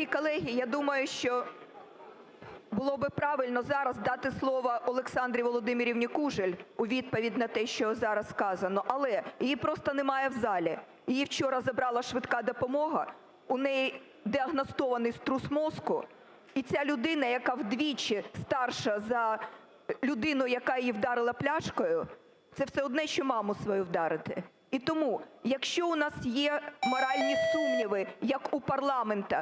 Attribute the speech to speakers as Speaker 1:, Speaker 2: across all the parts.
Speaker 1: Дорогі колеги, я думаю, що було би правильно зараз дати слово Олександрі Володимирівні Кужель у відповідь на те, що зараз сказано, але її просто немає в залі. Її вчора забрала швидка допомога, у неї діагностований струс мозку, і ця людина, яка вдвічі старша за людину, яка її вдарила пляшкою, це все одне, що маму свою вдарити. І тому, якщо у нас є моральні сумніви, як у парламенту,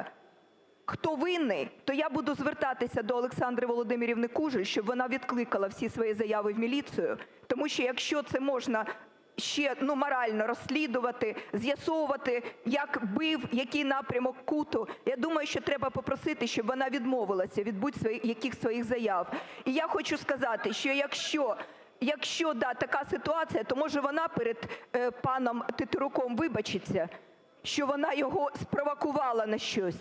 Speaker 1: хто винний, то я буду звертатися до Олександри Володимирівни Кужель, щоб вона відкликала всі свої заяви в міліцію. Тому що якщо це можна ще ну, морально розслідувати, з'ясовувати, як бив, який напрямок куту, я думаю, що треба попросити, щоб вона відмовилася від будь-яких своїх заяв. І я хочу сказати, що якщо Якщо да, така ситуація, то може вона перед е, паном Тетеруком вибачиться, що вона його спровокувала на щось.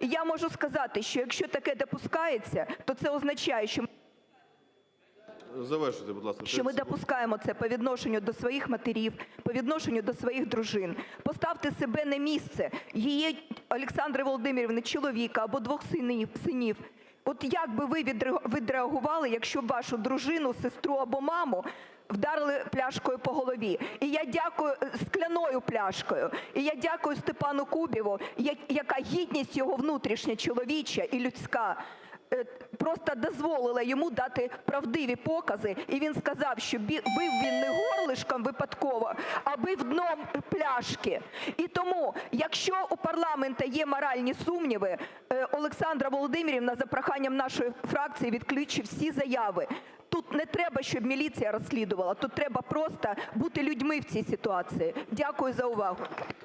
Speaker 1: І я можу сказати, що якщо таке допускається, то це означає, що
Speaker 2: Завершуйте, будь ласка.
Speaker 1: що ми допускаємо це по відношенню до своїх матерів, по відношенню до своїх дружин. Поставте себе на місце її, Олександри Володимирівни, чоловіка або двох синів. синів. От як би ви відре- відреагували, якщо вашу дружину, сестру або маму вдарили пляшкою по голові? І я дякую е, скляною пляшкою. І я дякую Степану Кубіву, яка гідність його внутрішня, чоловіча і людська просто дозволила йому дати правдиві покази, і він сказав, що бив він не горлишком випадково, а бив дном пляшки. І тому, якщо у парламенту є моральні сумніви, е, Олександра Володимирівна за проханням нашої фракції відключить всі заяви. Тут не треба, щоб міліція розслідувала, тут треба просто бути людьми в цій ситуації. Дякую за увагу.